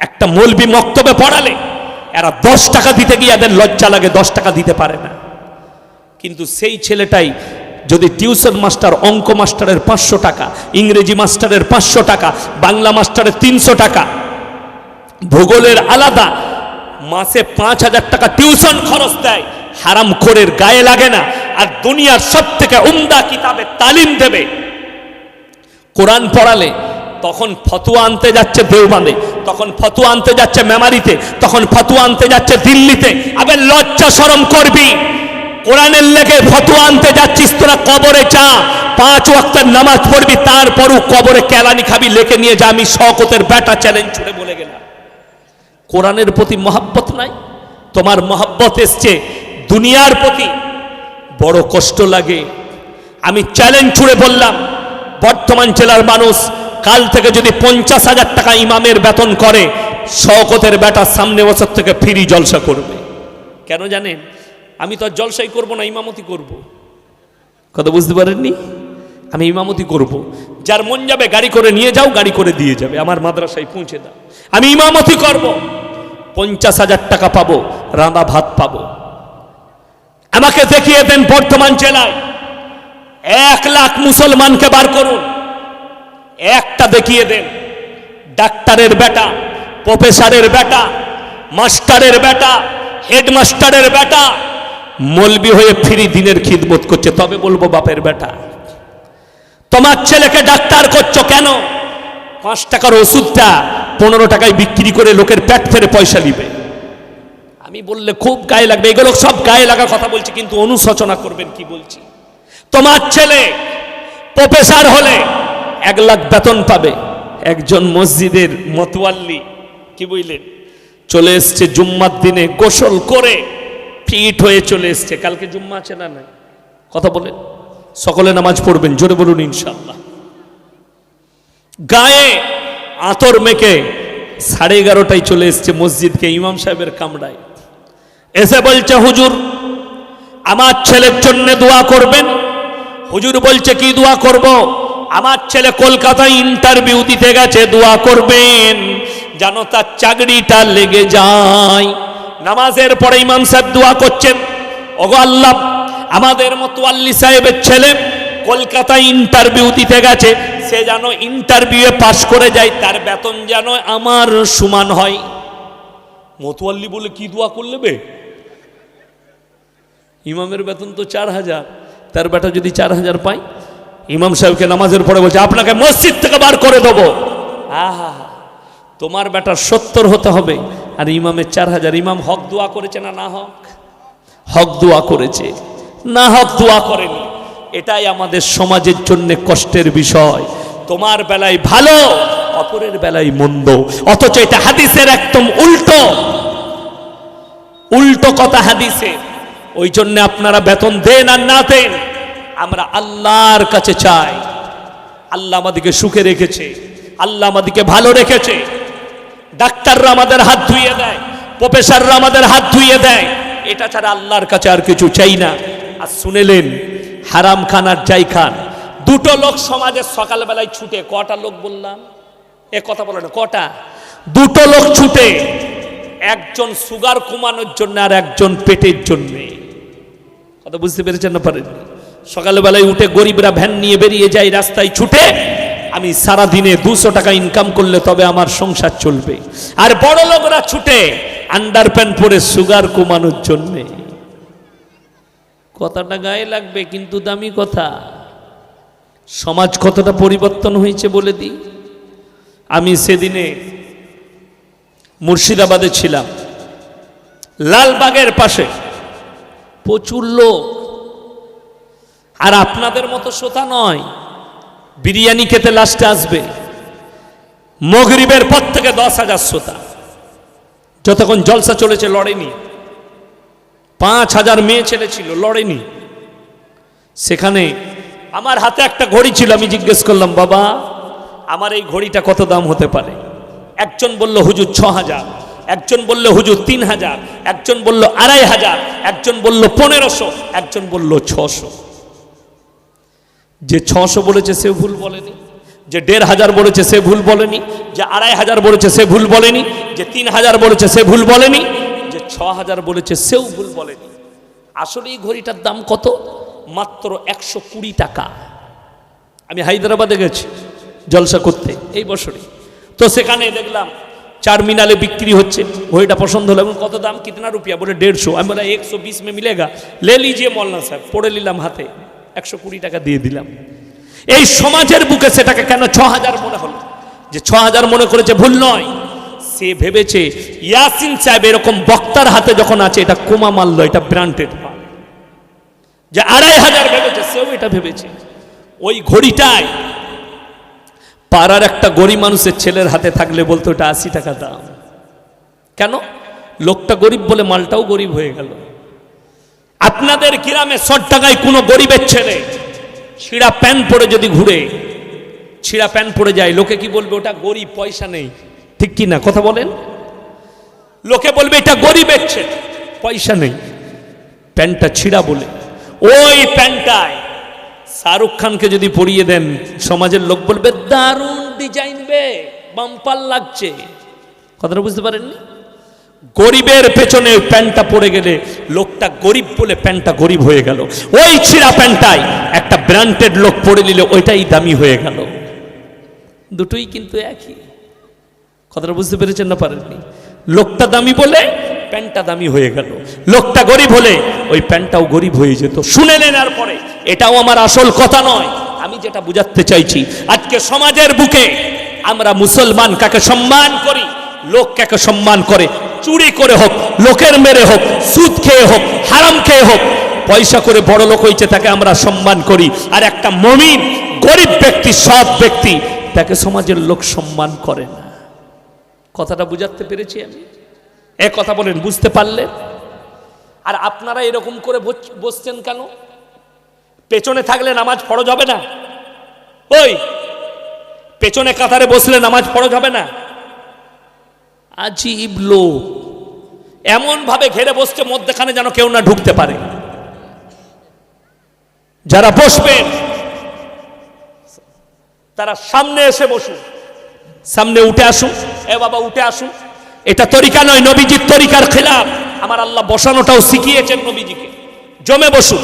একটা মলবি মক্তবে পড়ালে, এরা দশ টাকা দিতে গিয়ে এদের লজ্জা লাগে, দশ টাকা দিতে পারে না। কিন্তু সেই ছেলেটাই যদি টিউশন মাস্টার, অঙ্ক মাস্টারের পাঁচশো টাকা, ইংরেজি মাস্টারের পাঁচশো টাকা, বাংলা মাস্টারের তিনশো টাকা, ভূগোলের আলাদা, মাসে পাঁচ হাজার টাকা টিউশন খরচ দেয়, হারাম খোরের গায়ে লাগে না, আর দুনিয়ার সব থেকে উমদা কিতাবে তালিম দেবে। কোরআন পড়ালে তখন ফতুয়া আনতে যাচ্ছে দেওবাঁধে তখন ফতুয়া আনতে যাচ্ছে মেমারিতে, তখন ফতুয়া আনতে যাচ্ছে দিল্লিতে। আবে লজ্জা সরম করবি। কোরআনের লেগে ফতুয়া আনতে যাচ্ছিস, তোরা কবরে চা পাঁচ ওয়াক্তের নামাজ পড়বি, তারপরও কবরে কেলানি খাবি লেখে নিয়ে যা, আমি শকতের ব্যাটা চ্যালেঞ্জ ছুড়ে বলে গেলাম। কোরআনের প্রতি মহাব্বত নাই? তোমার মহাব্বত এসছে দুনিয়ার প্রতি। বড় কষ্ট লাগে। আমি চ্যালেঞ্জ ছুড়ে বললাম, বর্তমান জেলার মানুষ কাল থেকে যদি পঞ্চাশ হাজার টাকা ইমামের বেতন করে, শওকতের বেটার সামনে বছর থেকে ফ্রি জলসা করবে। কেন জানেন? আমি তো আর জলসাই করব না, ইমামতি করব। কথা বুঝতে পারেননি? আমি ইমামতি করব। যার মন যাবে গাড়ি করে নিয়ে যাও, গাড়ি করে দিয়ে যাবে। আমার মাদ্রাসায় পৌঁছে দাও। আমি ইমামতি করব। পঞ্চাশ হাজার টাকা পাবো, রাঁধা ভাত পাবো। আমাকে দেখিয়ে দেন বর্তমান জেলায়। এক লাখ মুসলমানকে বার করুন। একটা দেখিয়ে দেন। ডাক্তারের বেটা, প্রফেসরের বেটা, মাস্টারের বেটা, হেডমাস্টারের বেটা, মলবি হয়ে ফিরি দিনের খিদমত করছে, তবে বলব বাপের বেটা, তোমার ছেলেকে ডাক্তার করছ কেন? পাঁচ টাকার ওষুধটা পনেরো টাকায় বিক্রি করে লোকের পেট ফেরে পয়সা নিবে। আমি বললে খুব গায়ে লাগবে, এগুলো সব গায়ে লাগা কথা বলছি, কিন্তু অনুশোচনা করবেন কি বলছি? তোমার ছেলে প্রফেসর হলে এক লাখ বেতন পাবে। একজন মসজিদের মতোয়াল্লি, কি বুঝলেন? চলে এসছে জুম্মার দিনে গোসল করে ফিট হয়ে চলে এসছে। কালকে জুম্মা আছে না নাই? কথা বলেন। সকলে নামাজ পড়বেন, জোরে বলুন ইনশাল্লাহ গায়ে আতর মেখে সাড়ে এগারোটায় চলে এসছে মসজিদকে ইমাম সাহেবের কামড়ায় এসে বলছে, হুজুর, আমার ছেলের জন্য দোয়া করবেন? হুজুর বলছে, কি দোয়া করব? আমার ছেলে কলকাতায় ইন্টারভিউ দিতে গেছে, দোয়া করবেন, যেন তার চাকরিটা লেগে যায়। নামাজের পরে ইমাম সাহেব দোয়া করছেন, ওগো আল্লাহ, আমাদের মতো আল্লি সাহেবের ছেলে কলকাতায় ইন্টারভিউ দিতে গেছে, সে যেন ইন্টারভিউয়ে পাশ করে যায়, তার বেতন যেন আমার সমান হয়। মতুয়াল্লি বলে কি দোয়া করলে বে? ইমামের বেতন তো চার হাজার, তার বেটা যদি চার হাজার পায় ইমাম সাহেবকে নামাজের পরে বলছে, আপনাকে মসজিদ থেকে বার করে দেবো। আহা, তোমার বেটার সত্তর হতে হবে। আর ইমামের চার হাজার ইমাম হক দোয়া করেছে না না হক? হক দোয়া করেছে। না হক দোয়া করেনি। এটাই আমাদের সমাজের জন্য কষ্টের বিষয়। তোমার বেলায় ভালো, অপরের বেলায় মন্দ। অথচ এটা হাদিসের একদম উল্টো। উল্টো কথা হাদিসে ওই জন্য আপনারা বেতন দেন আর না দেন। আমরা আল্লাহর কাছে চাই। আল্লাহ আমাদেরকে সুখে রেখেছে। আল্লাহ আমাদেরকে ভালো রেখেছে। ডাক্তাররা আমাদের হাত ধুইয়ে দেয়। প্রফেসররা আমাদের হাত ধুইয়ে দেয়। এটা ছাড়া আল্লাহর কাছে আর কিছু চাই না। আর শুনেলেন, হারাম খান আর যাই খান। দুটো লোক সমাজে সকালবেলায় ছুটে, কটা লোক বললাম? এ কথা বলে না, কটা? দুটো লোক ছুটে, একজন সুগার কমানোর জন্য আর একজন পেটের জন্য। কথা বুঝতে পেরেছেন না পারেন সকালবেলায় উঠে গরিবরা ভ্যান নিয়ে বেরিয়ে যায়, রাস্তায় ছুটে। আমি সারা দিনে দুশো টাকা ইনকাম করলে তবে আমার সংসার চলবে। আর বড় লোকরা ছুটে আন্ডার প্যান্ট পরে সুগার কমানোর জন্যে। কথাটা গায়ে লাগবে, কিন্তু দামি কথা। সমাজ কতটা পরিবর্তন হয়েছে বলে দিই। আমি সেদিনে মুর্শিদাবাদে ছিলাম। লালবাগের পাশে প্রচুর লোক আর আপনাদের মতো শ্রোতা নয়, বিরিয়ানি খেতে লাস্টে আসবে। মগরিবের পর থেকে দশ হাজার শ্রোতা। যতক্ষণ জলসা চলেছে, লড়েনি। পাঁচ হাজার মেয়ে ছেলে ছিল, লড়েনি। সেখানে আমার হাতে একটা ঘড়ি ছিল, আমি জিজ্ঞেস করলাম, বাবা, আমার এই ঘড়িটা কত দাম হতে পারে? একজন বলল, হুজুর, ছ হাজার। একজন বলল, হুজুর, তিন হাজার। একজন বলল, আড়াই হাজার। একজন বলল, পনেরোশো। একজন বলল, ছশো। যে ছশো বলেছে সে ভুল বলেনি, যে দেড় হাজার বলেছে সে ভুল বলেনি, যে আড়াই হাজার বলেছে সে ভুল বলেনি, যে তিন হাজার বলেছে সে ভুল বলেনি, যে ছ হাজার বলেছে সেও ভুল বলেনি। আসলে এই ঘড়িটার দাম কত? মাত্র একশো কুড়ি টাকা। আমি হায়দ্রাবাদে গেছি, জলসা করতে, এই বছরে তো সেখানে দেখলাম চার মিনালে বিক্রি হচ্ছে, ঘড়িটা পছন্দ হলো এবং কত দাম? কিতনা রুপিয়া? বলে দেড়শো। আমি বলে একশো বিশ মে মিলেগা? লে লিজিয়ে মলনা সাহেব, পড়ে নিলাম হাতে। একশো কুড়ি টাকা দিয়ে দিলাম। এই সমাজের বুকে সেটাকে কেন ছ হাজার মনে হলো? যে ছ হাজার মনে করেছে ভুল নয়, সে ভেবেছে ইয়াসিন সাহেব এরকম বক্তার হাতে যখন আছে, এটা কোমা মারল এটা ব্রান্ডেড যে আড়াই হাজার ভেবেছে, সেও এটা ভেবেছে। ওই ঘড়িটায় পাড়ার একটা গরিব মানুষের ছেলের হাতে থাকলে বলতো ওটা আশি টাকা দাম। কেন? লোকটা গরিব বলে মালটাও গরিব হয়ে গেল। আপনাদের গ্রামে শট টাকায় কোনো গরিবের ছেলে ছিঁড়া প্যান্ট পরে যদি ঘুরে, ছিঁড়া প্যান্ট পরে যায়, লোকে কি বলবে, ওটা গরিব, পয়সা নেই ঠিক কি না? কথা বলেন। লোকে বলবে, এটা গরিবের ছেলে, পয়সা নেই। প্যান্টটা ছিঁড়া বলে। ওই প্যান্টটায় শাহরুখ খানকে যদি পরিয়ে দেন, সমাজের লোক বলবে, দারুণ ডিজাইন বে, বাম্পার লাগছে। কথাটা বুঝতে পারেননি? গরিবের পেছনে প্যান্টটা পড়ে গেলে লোকটা গরিব বলে প্যান্টটা গরিব হয়ে গেল। ওই ছিঁড়া প্যান্টটাই একটা ব্র্যান্ডেড লোক পরে নিলে ওইটাই দামি হয়ে গেল। দুটোই কিন্তু একই। কথাটা বুঝতে পেরেছেন না পারেননি? লোকটা দামি বলে প্যান্টটা দামি হয়ে গেল। লোকটা গরিব হলে ওই প্যান্টটাও গরিব হয়ে যেত। শুনে নেন আর পরে। এটাও আমার আসল কথা নয়। আমি যেটা বুঝাতে চাইছি, আজকে সমাজের বুকে আমরা মুসলমান কাকে সম্মান করি? লোক কাকে সম্মান করে, চুরি করে হোক, লোকের মেরে হোক, সুদ খেয়ে হোক, হারাম খেয়ে হোক, পয়সা করে বড় লোক হয়েছে তাকে আমরা সম্মান করি। আর একটা মমিন, গরিব ব্যক্তি, সৎ ব্যক্তি, তাকে সমাজের লোক সম্মান করে না। কথাটা বুঝাতে পেরেছি আমি? এ কথা বলেন, বুঝতে পারলেন আর আপনারা এরকম করে বস- বসছেন কেন? পেছনে থাকলে নামাজ ফরজ হবে না? ওই, পেছনে কাতারে বসলে নামাজ ফরজ হবে না? আজীব লোক। এমন ভাবে ঘেরে বসছে, মধ্যখানে যেন কেউ না ঢুকতে পারে। যারা বসবেন তারা সামনে এসে বসুন সামনে উঠে আসুন এ বাবা, উঠে আসুন এটা তরিকা নয়, নবীজির তরিকার খেলাফ। আমার আল্লাহ বসানোটাও শিখিয়েছেন নবীজিকে। জমে বসুন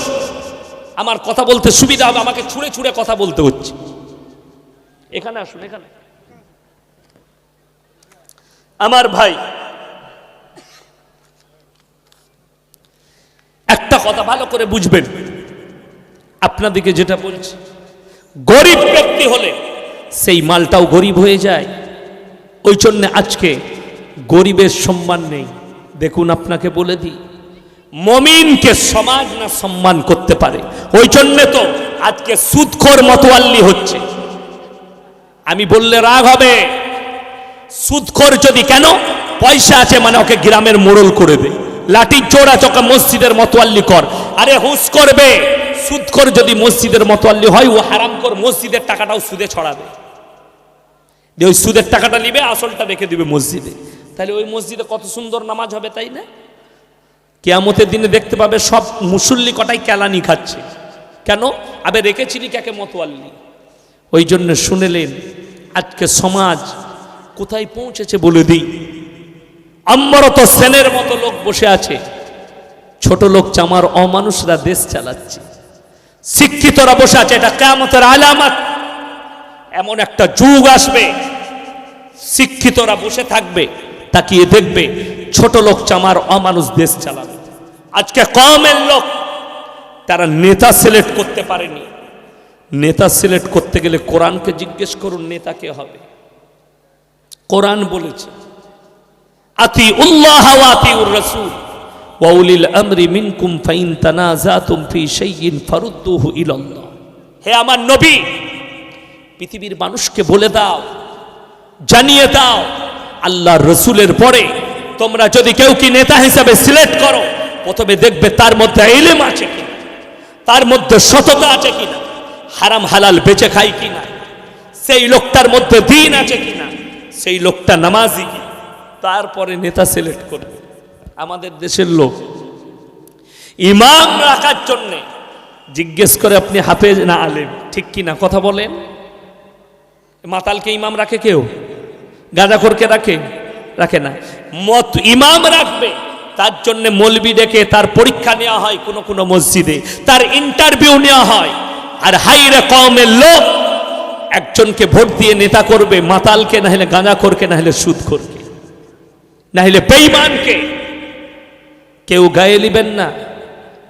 আমার কথা বলতে সুবিধা হবে, আমাকে ছুঁড়ে ছুঁড়ে কথা বলতে হচ্ছে। এখানে আসুন, এখানে। আমার ভাই। একটা কথা ভালো করে বুঝবেন। আপনাদেরকে যেটা বলছি, গরিব ব্যক্তি হলে সেই মালটাও গরিব হয়ে যায়। ওই জন্য আজকে গরিবের সম্মান নেই। দেখুন আপনাকে বলে দিই, মমিনকে সমাজ না সম্মান করতে পারে। ওই জন্যে তো আজকে সুদখোর মতোয়াল্লি হচ্ছে। আমি বললে রাগ হবে। সুদখোর যদি কেন, পয়সা আছে মানে ওকে গ্রামের মোড়ল করে দে। লাঠি চোরা চোখা মসজিদের মতোয়াল্লি কর। আরে হুস করবে। সুদখোর যদি মসজিদের মতোয়াল্লি হয়, ও হারাম কর মসজিদের টাকাটাও সুদে ছড়াবে। ওই সুদের টাকাটা নিবে, আসলটা রেখে দিবে মসজিদে। তাহলে ওই মসজিদে কত সুন্দর নামাজ হবে, তাই না? কেয়ামতের দিনে দেখতে পাবে সব মুসল্লি কটাই কেলানি খাচ্ছে। কেন? আবে রেখেছিলি কাকে মতোয়াল্লি? ওই জন্য শুনেলেন, আজকে সমাজ কোথায় পৌঁছেছে বলে দিই। অম্বরত সেনের মতো লোক বসে আছে। ছোট লোক চামার অমানুষরা দেশ চালাচ্ছে। শিক্ষিতরা বসে আছে, এটা কেমতের আলামত। এমন একটা যুগ আসবে, শিক্ষিতরা বসে থাকবে, তাকিয়ে দেখবে ছোট লোক চামার অমানুষ দেশ চালাবে। আজকে কমের লোক, তারা নেতা সিলেক্ট করতে পারেনি। নেতা সিলেক্ট করতে গেলে কোরআনকে জিজ্ঞেস করুন, নেতা কে হবে? কোরআন বলেছে আতি উল্লাহ আতি উর রসুল ওয়াউলিল আমরি মিনকুম ফাইন তানাজাতুম ফি শাইইন ফারুদ্দুহু ইলাল্লাহ। হে আমার নবী, পৃথিবীর মানুষকে বলে দাও, জানিয়ে দাও আল্লাহ রসুলের পরে তোমরা যদি কেউ কি নেতা হিসাবে সিলেক্ট করো, প্রথমে দেখবে তার মধ্যে এলেম আছে কিনা, তার মধ্যে সততা আছে কিনা, হারাম হালাল বেঁচে খাই কিনা, সেই লোকটার মধ্যে দিন আছে কিনা সেই লোকটা নামাজি কি? তারপরে নেতা সিলেক্ট করবে। আমাদের দেশের লোক। ইমাম রাখার জন্যে জিজ্ঞেস করে আপনি হাফেজ না আলেম? ঠিক কি না? কথা বলেন। মাতালকে ইমাম রাখে কেউ? গাঁজাখোরকে রাখে? রাখে না। মত ইমাম রাখবে, তার জন্য মলবি ডেকে তার পরীক্ষা নেওয়া হয় কোনো কোনো মসজিদে। তার ইন্টারভিউ নেওয়া হয়। আর হাইরে কমের লোক একজনকে ভোট দিয়ে নেতা করবে, মাতালকে, না হলে গাঁজাখোরকে, না হলে সুদখোরকে, না হলে বেঈমানকে কেউ গায়ে নিবেন না।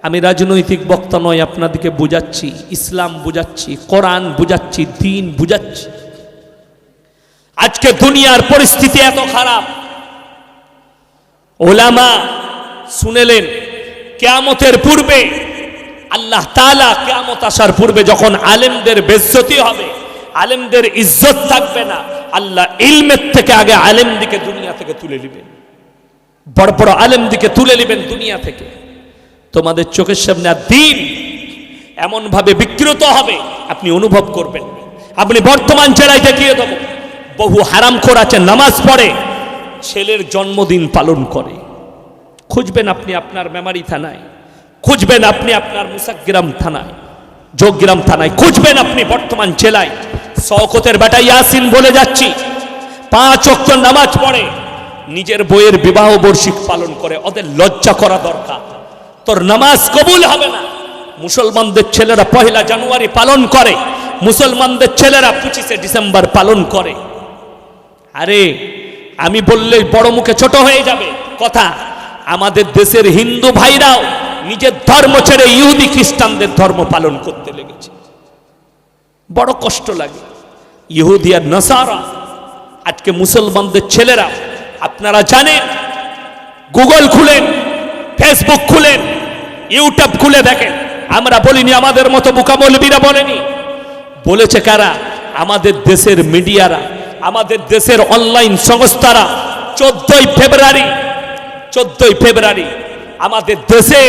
আমি রাজনৈতিক বক্তা নয়, আপনাদেরকে বুঝাচ্ছি, ইসলাম বুঝাচ্ছি, কোরআন বুঝাচ্ছি, দিন বুঝাচ্ছি। আজকে দুনিয়ার পরিস্থিতি এত খারাপ। ওলামা শুনেলেন, কেয়ামতের পূর্বে, আল্লাহ তালা কেয়ামত আসার পূর্বে যখন আলেমদের বেজ্জতি হবে আলেমদের ইজ্জত থাকবে না। আল্লাহ ইলমের থেকে আগে আলেম দিকে দুনিয়া থেকে তুলে নেবেন। বড় বড় আলেম দিকে তুলে নেবেন দুনিয়া থেকে। তোমাদের চোখের সামনে আর দিন এমনভাবে বিকৃত হবে, আপনি অনুভব করবেন। আপনি বর্তমান জেলায় দেখিয়ে দেব, বহু হারাম আছে, নামাজ পড়ে, ছেলের জন্মদিন পালন করে। খুঁজবেন আপনি আপনার মেমারি থানায়, খুঁজবেন আপনি আপনার মুসাগ্রাম থানায়, যোগগ্রাম থানায়, খুঁজবেন আপনি বর্তমান জেলায়। শওকতের বেটা ইয়াসিন বলে যাচ্ছি। পাঁচ অক্ট নামাজ পড়ে, নিজের বইয়ের বিবাহ বর্ষিক পালন করে, ওদের লজ্জা করা দরকার। তোর নামাজ কবুল হবে না। মুসলমানদের ছেলেরা পহেলা জানুয়ারি পালন করে, মুসলমানদের ছেলেরা পঁচিশে ডিসেম্বর পালন করে। আরে, আমি বললে বড় মুখে ছোট হয়ে যাবে। কথা, আমাদের দেশের হিন্দু ভাইরাও নিজের ধর্ম ছেড়ে ইহুদি খ্রিস্টানদের ধর্ম পালন করতে লেগেছে। বড় কষ্ট লাগে। ইহুদি আর নাসারা, আজকে মুসলমানদের ছেলেরা, আপনারা জানেন, গুগল খুলেন, ফেসবুক খুলেন, ইউটিউব খুলে দেখেন। আমরা বলিনি, আমাদের মতো বুকামলবিরা বলেনি। বলেছে কারা? আমাদের দেশের মিডিয়ারা, আমাদের দেশের অনলাইন সংস্থারা, চোদ্দই ফেব্রুয়ারি চোদ্দই ফেব্রুয়ারি, আমাদের দেশে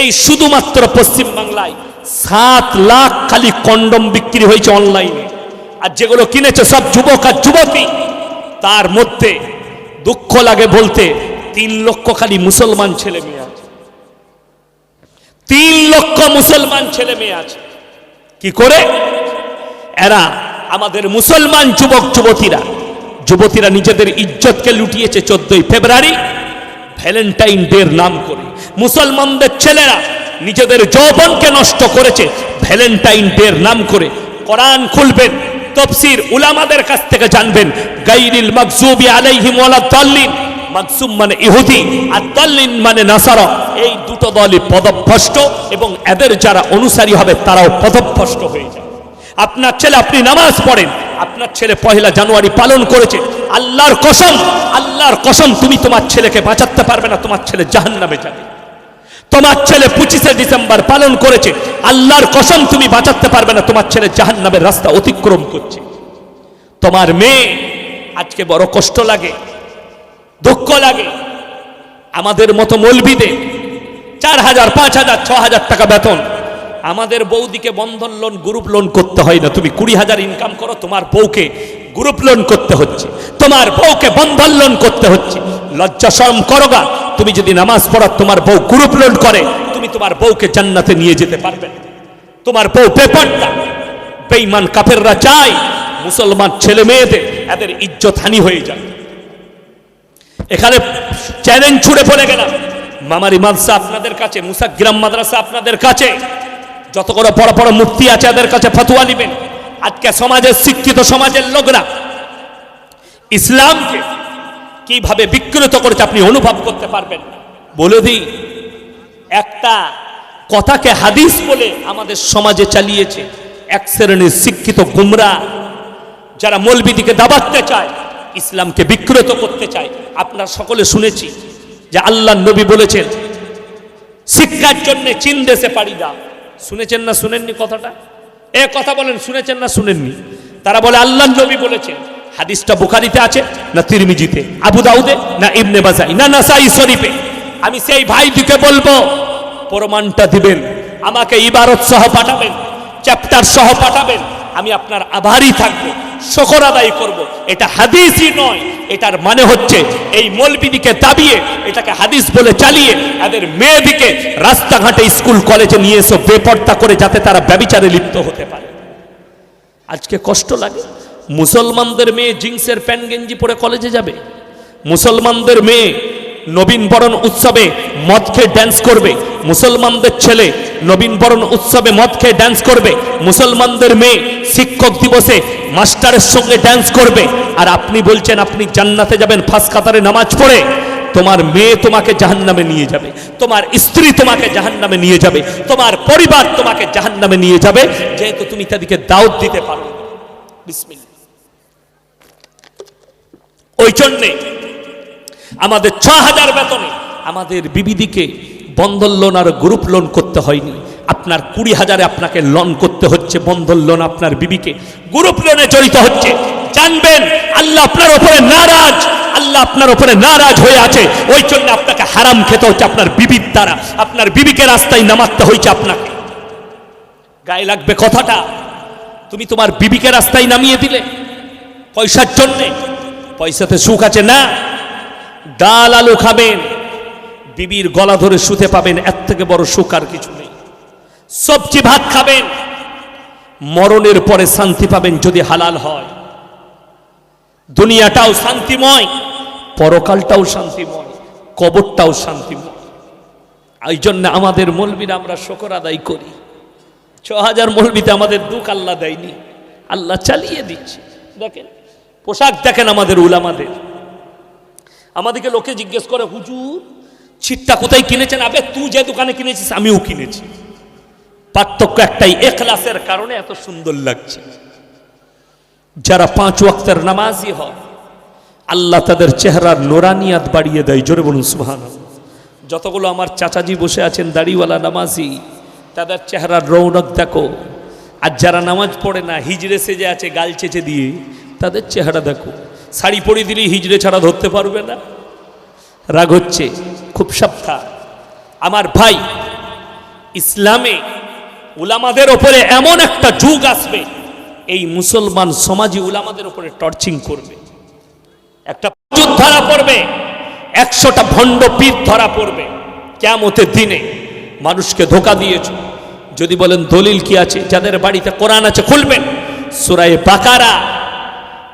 এই শুধুমাত্র পশ্চিম বাংলায় সাত লাখ খালি কন্ডম বিক্রি হয়েছে অনলাইনে। আর যেগুলো কিনেছে সব যুবক আর যুবতী, তার মধ্যে দুঃখ লাগে বলতে তিন লক্ষ খালি মুসলমান ছেলে মেয়ে আছে। তিন লক্ষ মুসলমান ছেলে মেয়ে আছে। কি করে? এরা আমাদের মুসলমান যুবক যুবতীরা যুবতীরা নিজেদের ইজ্জতকে লুটিয়েছে চোদ্দই ফেব্রুয়ারি, ভ্যালেন্টাইন ডের নাম করে। মুসলমানদের ছেলেরা নিজেদের যৌবনকে নষ্ট করেছে, ভ্যালেন্টাইন ডের নাম করে। কোরআন খুলবেন তফসির উলামাদের কাছ থেকে জানবেন, গাইরিল মাকজুবি আলাইহিম ওয়ালা দাল্লিন। মাকসুম মানে ইহুদি, আর দাল্লিন মানে নাসারা। এই দুটো দলই পদভ্রষ্ট এবং এদের যারা অনুসারী হবে, তারাও পদভ্রষ্ট হয়ে যায় আপনার ছেলে আপনি নামাজ পড়েন, আপনার ছেলে পহেলা জানুয়ারি পালন করেছে, আল্লাহর কসম আল্লাহর কসম, তুমি তোমার ছেলেকে বাঁচাতে পারবে না, তোমার ছেলে জাহান্নামে যাবে। তোমার ছেলে পঁচিশে ডিসেম্বর পালন করেছে। আল্লাহর কসম তুমি বাঁচাতে পারবে না, তোমার ছেলে জাহান্নামের রাস্তা অতিক্রম করছে। তোমার মেয়ে, আজকে বড় কষ্ট লাগে, দুঃখ লাগে। আমাদের মতো মলবিদে চার হাজার, পাঁচ হাজার, ছ হাজার টাকা বেতন। আমাদের বৌদিকে বন্ধন লোন গ্রুপ লোন করতে হয় না। তুমি কুড়ি হাজার ইনকাম করো, তোমার বউকে গ্রুপ লোন করতে হচ্ছে। তোমার বউকে বন্ধন লোন করতে হচ্ছে। লজ্জা শরম করো গা তুমি যদি নামাজ পড়ো, তোমার বউ গ্রুপ লোন করে, তুমি তোমার বউকে জান্নাতে নিয়ে যেতে পারবে তোমার বউ পেপারটা বেঈমান কাফেররা চায় মুসলমান ছেলে মেয়েদের, এদের ইজ্জত হানি হয়ে যায় এখানে চ্যালেঞ্জ ছুড়ে পড়ে গেলাম। মামারি মাদ্রাসা আপনাদের কাছে, মুসাগ্রাম মাদ্রাসা আপনাদের কাছে। যত করে বড় বড় মুক্তি আছে, এদের কাছে ফতুয়া নিবেন। আজকে সমাজের শিক্ষিত সমাজের লোকরা ইসলামকে কীভাবে বিকৃত করেছে আপনি অনুভব করতে পারবেন বলে দিই, একটা কথাকে হাদিস বলে আমাদের সমাজে চালিয়েছে এক শ্রেণির শিক্ষিত গুমরা, যারা মলবিদিকে দাবাতে চায়, ইসলামকে বিকৃত করতে চায়। আপনার সকলে শুনেছি যে আল্লাহ নবী বলেছেন, শিক্ষার জন্য চীন দেশে পাড়ি দাও। শুনেছেন না, শুনেননি কথাটা? এ কথা বলেন, শুনেছেন না, শুনেননি? তারা বলে আল্লাহ নবী বলেছেন হাদিসটা বুখারিতে আছে, না তিরমিজিতে, আবু দাউদে, না ইবনে বাজাই না নাসাই শরীফে। আমি সেই ভাইটিকে বলব, প্রমাণটা দিবেন, আমাকে ইবারত সহ পাঠাবেন চ্যাপ্টার সহ পাঠাবেন, আমি আপনার আভারই থাকব, শকর আদায় করব। এটা হাদিসই নয়, এটার মানে হচ্ছে এই মলবিদিকে দাবিয়ে, এটাকে হাদিস বলে চালিয়ে, এদের মেয়েদিকে রাস্তাঘাটে স্কুল, কলেজে নিয়ে এসে, বেপর্দা করে যাতে তারা ব্যবিচারে লিপ্ত হতে পারে। আজকে কষ্ট লাগে? মুসলমানদের মেয়ে জিন্সের প্যান্ট গেঞ্জি পরে কলেজে যাবে। মুসলমানদের মেয়ে নবীন বরণ উৎসবে মদ খেয়ে ড্যান্স করবে। মুসলমানদের ছেলে নবীন বরণ উৎসবে মদ খেয়ে ড্যান্স করবে। মুসলমানদের মেয়ে শিক্ষক দিবসে মাস্টারের সঙ্গে ড্যান্স করবে। আর আপনি বলছেন, আপনি জান্নাতে যাবেন, ফাঁস কাতারে নামাজ পড়ে। তোমার মেয়ে তোমাকে জাহান্নামে নিয়ে যাবে। তোমার স্ত্রী তোমাকে জাহান্নামে নিয়ে যাবে। তোমার পরিবার তোমাকে জাহান্নামে নিয়ে যাবে। যেহেতু তুমি তাদেরকে দাওয়াত দিতে পারো বিসমিল্লাহ। ওই জন্যে আমাদের ছ হাজার বেতনে আমাদের বিবিদিকে বন্ধন লোন আর গ্রুপ লোন করতে হয়নি। আপনার কুড়ি হাজারে আপনাকে লোন করতে হচ্ছে, বন্ধন লোন আপনার বিবিকে। গ্রুপ লোনে জড়িত হচ্ছে। জানবেন, আল্লাহ আপনার উপরে নারাজ, আল্লাহ আপনার উপরে নারাজ হয়ে আছে। ওই জন্য আপনাকে হারাম খেতে হচ্ছে আপনার বিবির দ্বারা। আপনার বিবিকে রাস্তায় নামাতে হয়েছে আপনাকে। গায়ে লাগবে কথাটা। তুমি তোমার বিবিকে রাস্তায় নামিয়ে দিলে পয়সার জন্যে। পয়সাতে সুখ আছে না? ডাল আলু খাবেন, বিবির গলা ধরে শুতে পাবেন, এর থেকে বড় সুখ আর কিছু নেই। সবজি ভাত খাবেন, মরণের পরে শান্তি পাবেন যদি হালাল হয়। দুনিয়াটাও শান্তিময়, পরকালটাও শান্তিময়, কবরটাও শান্তিময়। এই জন্য আমাদের মলবিরা আমরা শকর আদায় করি। ছ হাজার মলবিতে আমাদের দুঃখ আল্লাহ দেয়নি, আল্লাহ চালিয়ে দিচ্ছে। দেখেন পোশাক দেখেন আমাদের উলামাদের। আমাদেরকে লোকে জিজ্ঞেস করে, হুজুর, ছিটটা কোথায় কিনেছেন? আবে, তুই যে দোকানে কিনেছিস, আমিও কিনেছি। পার্থক্য একটাই, এখলাসের কারণে এত সুন্দর লাগছে। যারা পাঁচ ওয়াক্তের নামাজি হয়, আল্লাহ তাদের চেহারার নোরানিয়াত বাড়িয়ে দেয়, জোরে বলুন সুহান যতগুলো আমার চাচাজি বসে আছেন, দাড়িওয়ালা নামাজি, তাদের চেহারার রৌনক দেখো। আর যারা নামাজ পড়ে না, হিজড়ে সেজে আছে, গাল চেচে দিয়ে তাদের চেহারা দেখো। শাড়ি পরে দিলেই হিজড়ে ছাড়া ধরতে পারবে না। রাগ হচ্ছে, খুব সাবধান। আমার ভাই, ইসলামে উলামাদের ওপরে এমন একটা যুগ আসবে, এই মুসলমান সমাজী উলামাদের ওপরে টর্চিং করবে। একটা যুগ ধরা পড়বে, একশোটা ভণ্ড পীর ধরা পড়বে। কেমতের দিনে মানুষকে ধোকা দিয়েছ। যদি বলেন দলিল কি আছে? যাদের বাড়িতে কোরআন আছে, খুলবেন। সুরায় বাকারা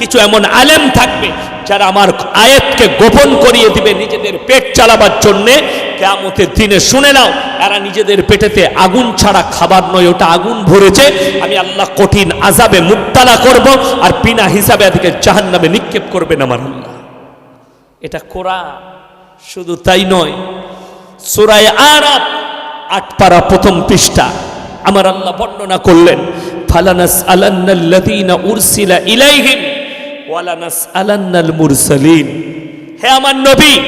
কিছু এমন আলেম থাকবে যারা আমার আয়াতকে গোপন করিয়ে দিবে নিজেদের পেট চালাবার জন্যে। কেমতের দিনে শুনে নাও, এরা নিজেদের পেটেতে আগুন ছাড়া খাবার নয়, ওটা আগুন ভরেছে। আমি আল্লাহ কঠিন আজাবে মুক্তালা করব আর বিনা হিসাবে এদিকে জাহান নামে নিক্ষেপ করবেন আমার আল্লাহ। এটা কোরআন, শুধু তাই নয়, সুরায় আরাব আট পারা প্রথম পৃষ্ঠা, আমার আল্লাহ বর্ণনা করলেন ফালানাস আলান্নাল্লাযীনা উরসিলা ইলাইহিম হে আমার নবী,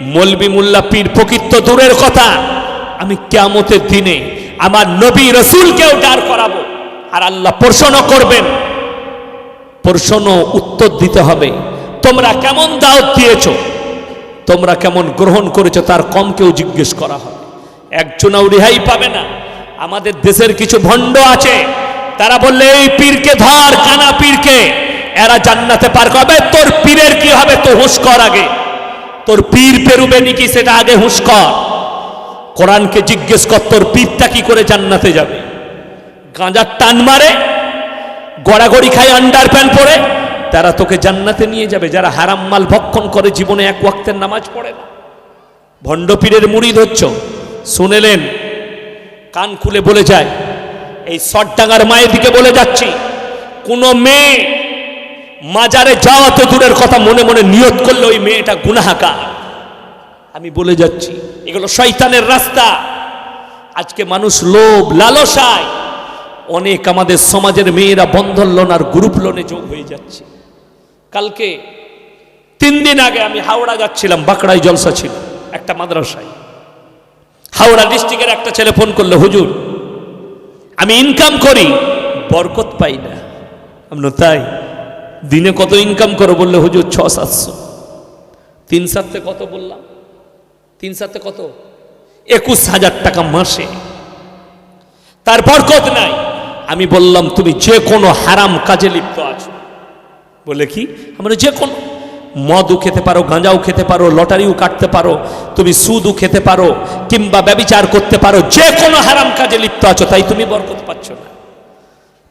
মলবি মোল্লা পীর ফকির দূরের কথা, আমি কিয়ামতের দিনে আমার নবী রসুলকেও দাঁড় করাবো। আর আল্লাহ প্রশ্ন করবেন। প্রশ্ন উত্তর দিতে হবে। তোমরা কেমন দাওয়াত দিয়েছ? তোমরা কেমন গ্রহণ করেছ? তার কম কেউ জিজ্ঞেস করা হবে। একজনাও রেহাই পাবে না। আমাদের দেশের কিছু ভণ্ড আছে, তারা বললে, এই পীরকে ধর, কানা পীরকে। এরা জান্নাতে পার করবে তোর পীরের কি হবে? তো হুঁশ কর আগে। তোর পীর পেরুবে নাকি সেটা আগে হুঁশ কর। কোরআনকে জিজ্ঞেস কর, তোর পীরটা কি করে জান্নাতে যাবে? গাঁজার টান মারে, গড়াগড়ি খায়, আন্ডার প্যান্ট পরে, তারা তোকে জান্নাতে নিয়ে যাবে। যারা হারাম মাল ভক্ষণ করে, জীবনে এক ওয়াক্তের নামাজ পড়ে না। ভণ্ড পীরের মুড়ি ধরছ। শুনেলেন, কান খুলে বলে যায়, এই সটডাঙ্গার মায়ের দিকে বলে যাচ্ছি, কোনো মেয়ে মাজারে যাওয়া তো দূরের কথা, মনে মনে নিয়ত করলে ওই মেয়েটা গুনাহাকা আমি বলে যাচ্ছি, এগুলো শয়তানের রাস্তা। আজকে মানুষ লোভ, লালসায়। অনেক আমাদের সমাজের মেয়েরা বন্ধন লোন আর গ্রুপ লোনে যোগ হয়ে যাচ্ছে। কালকে তিন দিন আগে আমি হাওড়া যাচ্ছিলাম, বাঁকড়ায় জলসা ছিল, একটা মাদ্রাসায়। হাওড়া ডিস্ট্রিক্টের একটা ছেলে ফোন করল, হুজুর, আমি ইনকাম করি, বরকত পাই না। আমরা তাই? দিনে কত ইনকাম করো বললে হুজুর ছ, সাতশো। তিন সাতে কত বললাম? তিন সাতে কত? একুশ হাজার টাকা মাসে। তার বরকত নাই? আমি বললাম, তুমি যে কোনো হারাম কাজে লিপ্ত আছো। বলে কি? আমরা যে কোনো মদও খেতে পারো, গাঁজাও খেতে পারো, লটারিও কাটতে পারো, তুমি সুদও খেতে পারো, কিংবা ব্যবিচার করতে পারো যে কোনো হারাম কাজে লিপ্ত আছো, তাই তুমি বরকত পাচ্ছ না।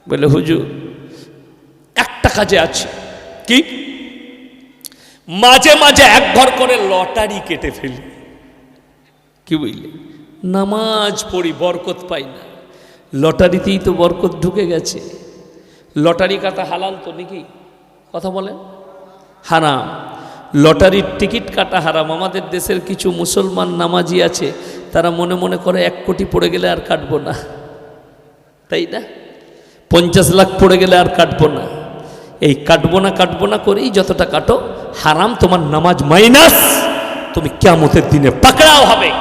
বলে হুজুর একটা কাজে আছে। কি? মাঝে মাঝে এক ঘর করে লটারি কেটে ফেলি। কি বুঝলি নামাজ পড়ি, বরকত পাই না। লটারিতেই তো বরকত ঢুকে গেছে। লটারি কাটা হালাল তো নাকি? কথা বলেন। হারাম। লটারির টিকিট কাটা হারাম। আমাদের দেশের কিছু মুসলমান নামাজি আছে, তারা মনে মনে করে এক কোটি পড়ে গেলে আর কাটবো না। তাই না? পঞ্চাশ লাখ পড়ে গেলে আর কাটবো না। এই কাটবো না কাটবো না করেই যতটা কাটো, হারাম তোমার নামাজ মাইনাস তুমি কেমতের দিনে পাকড়াও হবে।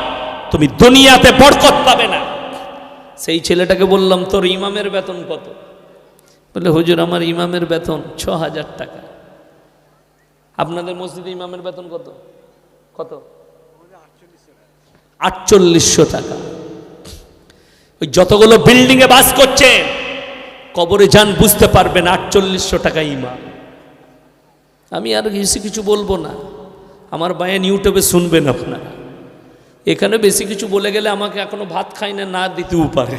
তুমি দুনিয়াতে বরকত পাবে না। সেই ছেলেটাকে বললাম, তোর ইমামের বেতন কত? বলে, হুজুর, আমার ইমামের বেতন ছ হাজার টাকা। আপনাদের মসজিদে ইমামের বেতন কত? কত? আটচল্লিশশো টাকা। ওই যতগুলো বিল্ডিংয়ে বাস করছেন কবরে যান, বুঝতে পারবেন আটচল্লিশশো টাকা ইমাম আমি আর বেশি কিছু বলব না। আমার বায়ান ইউটিউবে শুনবেন আপনারা। এখানে বেশি কিছু বলে গেলে আমাকে এখনও ভাত খাই না না দিতেও পারে।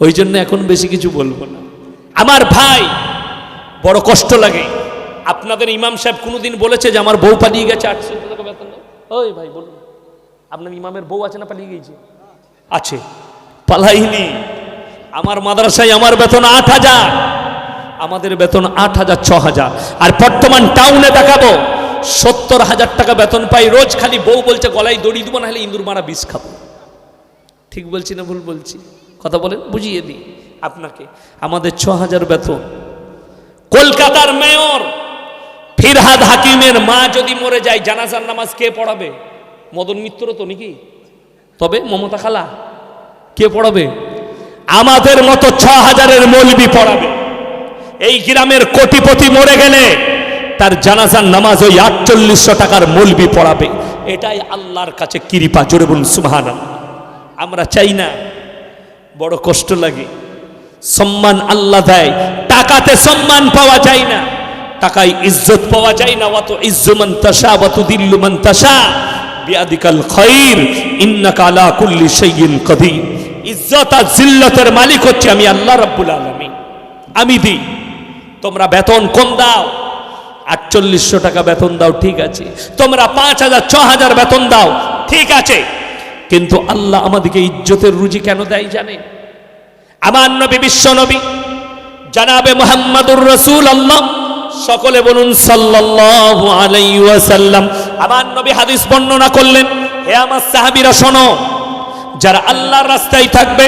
ওই জন্য এখন বেশি কিছু বলব না। আমার ভাই, বড় কষ্ট লাগে। আপনাদের ইমাম সাহেব কোনোদিন বলেছে যে আমার বউ পালিয়ে গেছে আটশো টাকা বেতন ওই ভাই, বলুন। আপনার ইমামের বউ আছে না পালিয়ে গেছে? আছে। পালাইনি আমার মাদ্রাসায় আমার বেতন আট হাজার, আমাদের বেতন আট হাজার ছ হাজার। আর বর্তমান টাউনে দেখাবো, সত্তর হাজার টাকা বেতন পাই, রোজ খালি বউ বলছে, গলায় দড়ি দেবো না হলে ইন্দুর মারা বিষ খাব। ঠিক বলছি না ভুল বলছি? কথা বলেন, বুঝিয়ে দিই আপনাকে। আমাদের ছ হাজার বেতন। কলকাতার মেয়র ফিরহাদ হাকিমের মা যদি মরে যায়, জানাজার নামাজ কে পড়াবে? মদন মিত্র তো নাকি? তবে মমতা খালা, কে পড়াবে? আমাদের মতো ছ হাজারের মৌলবি পড়াবে। এই গ্রামের কোটিপতি মরে গেলে তার জানাজার নামাজ ওই আটচল্লিশশো টাকার মৌলবি পড়াবে। এটাই আল্লাহর কাছে কিরিপা জোরে বলুন সুমাহান আমরা চাই না, বড় কষ্ট লাগে। সম্মান আল্লাহ দেয়, টাকাতে সম্মান পাওয়া যায় না। টাকায় ইজ্জত পাওয়া যায় না। অত ইজ্জুমান তাসা অত দিল্লুমান তাসা বিয়াদিকাল খৈর ইন্নাকা আলা কুল্লি শাইইন কদির। ইজ্জত আর জিল্লতের মালিক হচ্ছে আমি আল্লাহ রাব্বুল আলামিন। আমি দিই। তোমরা বেতন কম দাও। আটচল্লিশশো টাকা বেতন দাও, ঠিক আছে। তোমরা পাঁচ হাজার ছ হাজার বেতন দাও, ঠিক আছে। কিন্তু আল্লাহ আমাদেরকে ইজ্জতের রুজি কেন দেয় জানে? আমার নবী, বিশ্ব নবী, জানাবে মোহাম্মদুর রসুল আল্লাহ সকলে বলুন সাল্লাল্লাহু আলাইহি ওয়াসাল্লাম, আমার নবী হাদিস বর্ণনা করলেন, হে আমার সাহাবীরা, শোনো যারা আল্লাহর রাস্তায় থাকবে,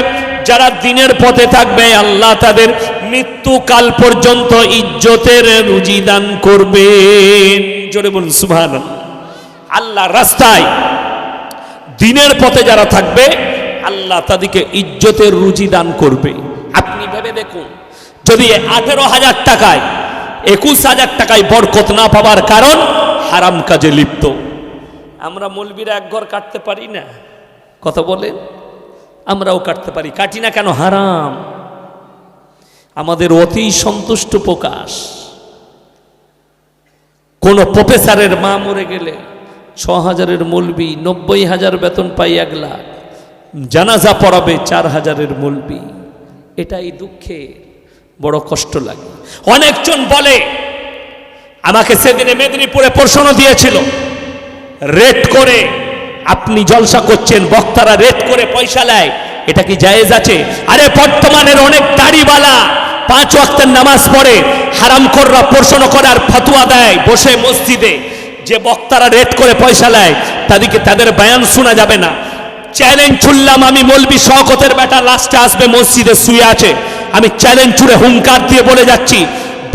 যারা দিনের পথে থাকবে, আল্লাহ তাদের মৃত্যুকাল পর্যন্ত ইজ্জতের রুজি দান করবেন। জোরে বলুন সুবহান আল্লাহর রাস্তায় দিনের পথে যারা থাকবে, আল্লাহ তাদেরকে ইজ্জতের রুজি দান করবে। আপনি ভেবে দেখুন, যদি আঠেরো হাজার টাকায়, একুশ হাজার টাকায় বরকত না পাওয়ার কারণ হারাম কাজে লিপ্ত। আমরা মলবিরা এক ঘর কাটতে পারি না। কথা বলেন আমরাও কাটতে পারি। কাটি না কেন? হারাম। আমাদের অতি সন্তুষ্ট প্রকাশ। কোন প্রফেসরের মা মরে গেলে ছ হাজারের মলবি, নব্বই হাজার বেতন পাই এক লাখ। জানাজা পড়াবে চার হাজারের মলবি। এটাই দুঃখে বড় কষ্ট লাগে। অনেকজন বলে, আমাকে সেদিনে মেদিনীপুরে প্রশ্ন দিয়েছিল রেট করে আপনি জলসা করছেন, বক্তারা রেট করে পয়সা নেয়। এটা কি জায়েজ আছে? আরে বর্তমানের অনেক দাড়িওয়ালা পাঁচ ওয়াক্তের নামাজ পড়ে হারাম পোষণ প্রশ্ন করে আর ফতুয়া দেয় বসে মসজিদে। যে বক্তারা রেট করে পয়সা নেয়, তাদেরকে তাদের বয়ান শোনা যাবে না। চ্যালেঞ্জ ছুড়লাম আমি মলবি শওকতের বেটা লাস্টে আসবে, মসজিদে শুয়ে আছে। আমি চ্যালেঞ্জ ছুড়ে হুঙ্কার দিয়ে বলে যাচ্ছি,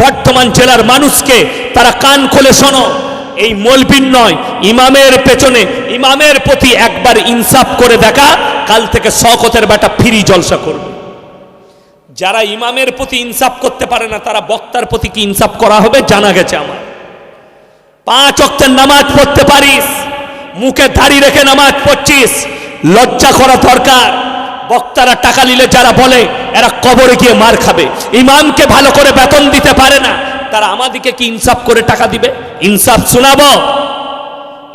বর্তমান জেলার মানুষকে তারা কান খোলে শোনো। এই মলবিন নয়, ইমামের পেছনে, ইমামের প্রতি একবার ইনসাফ করে দেখা, কাল থেকে শওকতের বেটা ফিরি জলসা করবে। যারা ইমামের প্রতি ইনসাফ করতে পারে না, তারা বক্তার প্রতি কি ইনসাফ করা হবে? জানা গেছে আমার। পাঁচ অক্টের নামাজ পড়তে পারিস, মুখে দাড়ি রেখে নামাজ পড়ছিস, লজ্জা করা দরকার। বক্তারা টাকা নিলে যারা বলে, এরা কবরে গিয়ে মার খাবে। ইমামকে ভালো করে বেতন দিতে পারে না তারা আমাদিকে কি ইনসাফ করে টাকা দিবে? ইনসাফ শোনাবো।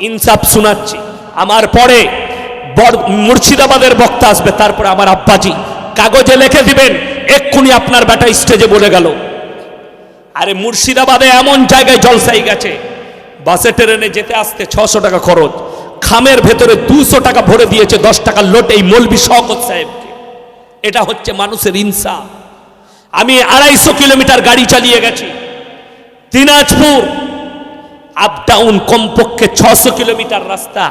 ইনসাফ শোনাচ্ছি। আমার পরে মুর্শিদাবাদের বক্তা আসবে, তারপরে আমার আব্বাজি কাগজে লিখে দিবেন, এক্ষুনি আপনার বেটা স্টেজে বলে গেল। আরে মুর্শিদাবাদে এমন জায়গায় জলসাই গেছে, বাসে ট্রেনে যেতে আসতে ছশো টাকা খরচ, খামের ভেতরে দুশো টাকা ভরে দিয়েছে, দশ টাকার লোট এই মৌলবি শওকত সাহেবকে। এটা হচ্ছে মানুষের ইনসাফ। আমি আড়াইশো কিলোমিটার গাড়ি চালিয়ে গেছি। দিনাজপুর আপ ডাউন কমপক্ষে ছশো কিলোমিটার রাস্তা।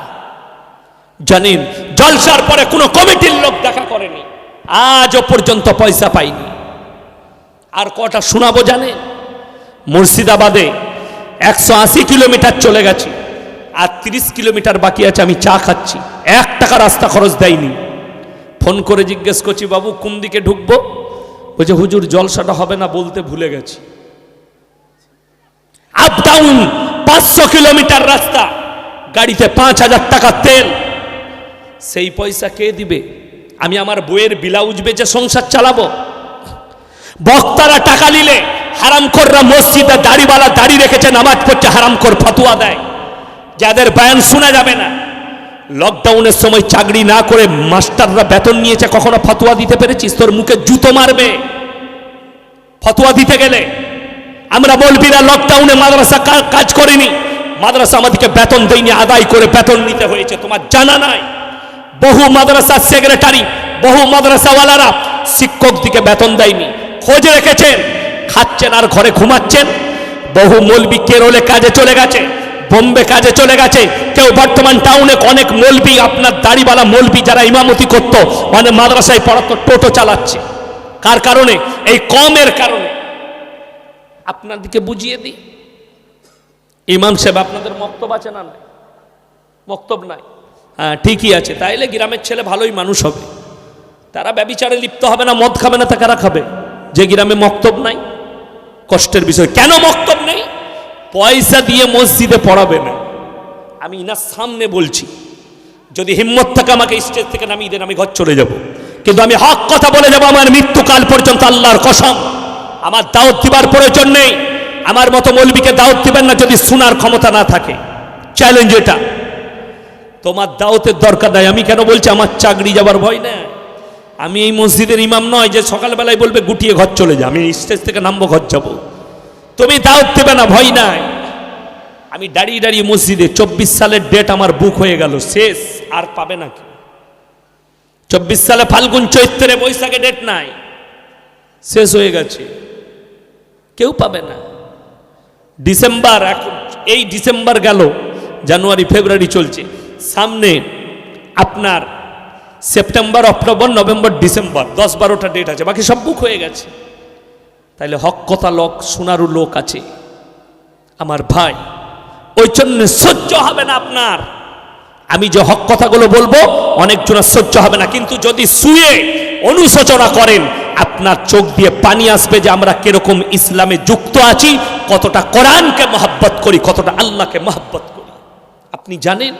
জানেন, জলসার পরে কোনো কমিটির লোক দেখা করেনি। আজও পর্যন্ত পয়সা পাইনি। আর কটা শোনাবো জানেন? মুর্শিদাবাদে একশো আশি কিলোমিটার চলে গেছি আর তিরিশ কিলোমিটার বাকি আছে, আমি চা খাচ্ছি। এক টাকা রাস্তা খরচ দেয়নি। ফোন করে জিজ্ঞেস করছি, বাবু, কোন দিকে ঢুকবো? বলছে, হুজুর, জলসাটা হবে না বলতে ভুলে গেছি। আপ ডাউন পাঁচশো কিলোমিটার রাস্তা। গাড়িতে পাঁচ হাজার টাকা তেল। সেই পয়সা কে দিবে? আমি আমার বইয়ের ব্লাউজ বেচে সংসার চালাবো। বক্তারা টাকা নিলে হারামখোররা মসজিদে দাড়িওয়ালা দাড়ি রেখেছে, নামাজ পড়ছে, হারামখোর ফতুয়া দেয়। যাদের বয়ান শোনা যাবে না। লকডাউনের সময় চাকরি না করে মাস্টাররা বেতন নিয়েছে, কখনো ফতুয়া দিতে পেরেছিস? তোর মুখে জুতো মারবে। ফতুয়া দিতে গেলে আমরা বলবিরা লকডাউনে মাদ্রাসা কাজ করিনি। মাদ্রাসা আমাদেরকে বেতন দেয়নি, আদায় করে বেতন নিতে হয়েছে। তোমার জানা নাই? বহু মাদ্রাসার সেক্রেটারি, বহু মাদ্রাসাওয়ালারা শিক্ষক দিকে বেতন দেয়নি। খোঁজ রেখেছেন, খাচ্ছেন আর ঘরে ঘুমাচ্ছেন। বহু মলবি কেরলে কাজে চলে গেছে, বোম্বে কাজে চলে গেছে। কেউ বর্তমান টাউনে অনেক মলবি, আপনার দাড়িওয়ালা মলবি যারা ইমামতি করতো মানে মাদ্রাসায় পড়াতো, টোটো চালাচ্ছে। কার কারণে? এই কমের কারণে। আপনাদেরকে বুঝিয়ে দিই। ইমাম সাহেব, আপনাদের মক্তব আছে না নাই? মক্তব নাই। হ্যাঁ ঠিকই আছে। তাইলে গ্রামের ছেলে ভালোই মানুষ হবে। তারা ব্যবিচারে লিপ্ত হবে না, মদ খাবে না, তা কারা খাবে? যে গ্রামে মক্তব নাই, কষ্টের বিষয়। কেন মক্তব নেই? পয়সা দিয়ে মসজিদে পড়াবে না। আমি ইনার সামনে বলছি, যদি হিম্মত থাকে আমাকে স্টেজ থেকে নামিয়ে দেন, আমি ঘর চলে যাব। কিন্তু আমি হক কথা বলে যাব, আমার মৃত্যুকাল পর্যন্ত আল্লাহর কসম। আমার দাওয়াত দিবার প্রয়োজন নেই। আমার মতো মৌলবীকে দাওয়াত দিবেন না যদি শোনার ক্ষমতা না থাকে। চ্যালেঞ্জ এটা। তোমার দাওয়াতের দরকার নাই। আমি কেন বলছি আমার চাকরি যাবার ভয় না আমি এই মসজিদের ইমাম নয় যে সকালবেলায় বলবে গুটিয়ে ঘর চলে যা, আমি স্টেজ থেকে নামবো, ঘর যাব। তুমি দাওয়াত দেবে না, ভয় নাই। আমি দাঁড়িয়ে দাঁড়িয়ে মসজিদে চব্বিশ সালের ডেট আমার বুক হয়ে গেল, শেষ, আর পাবে না কি চব্বিশ সালে ফাল্গুন চৈত্রে বৈশাখে ডেট নাই। শেষ হয়ে গেছে। কেউ পাবে না। ডিসেম্বর এখন এই ডিসেম্বর গেল, জানুয়ারি, ফেব্রুয়ারি চলছে। সামনে আপনার সেপ্টেম্বর, অক্টোবর, নভেম্বর, ডিসেম্বর, দশ বারোটা ডেট আছে, বাকি সব বুক হয়ে গেছে। তাইলে হক কথা লোক, শোনারও লোক আছে। আমার ভাই ওই জন্য সহ্য হবে না আপনার। আমি যে হক কথাগুলো বলব অনেকজন সহ্য হবে না। কিন্তু যদি শুয়ে অনুশোচনা করেন, আপনার চোখ দিয়ে পানি আসবে যে আমরা কীরকম ইসলামে যুক্ত আছি, কতটা কোরআনকে মহাব্বত করি, কতটা আল্লাহকে মহাব্বত করি। আপনি জানেন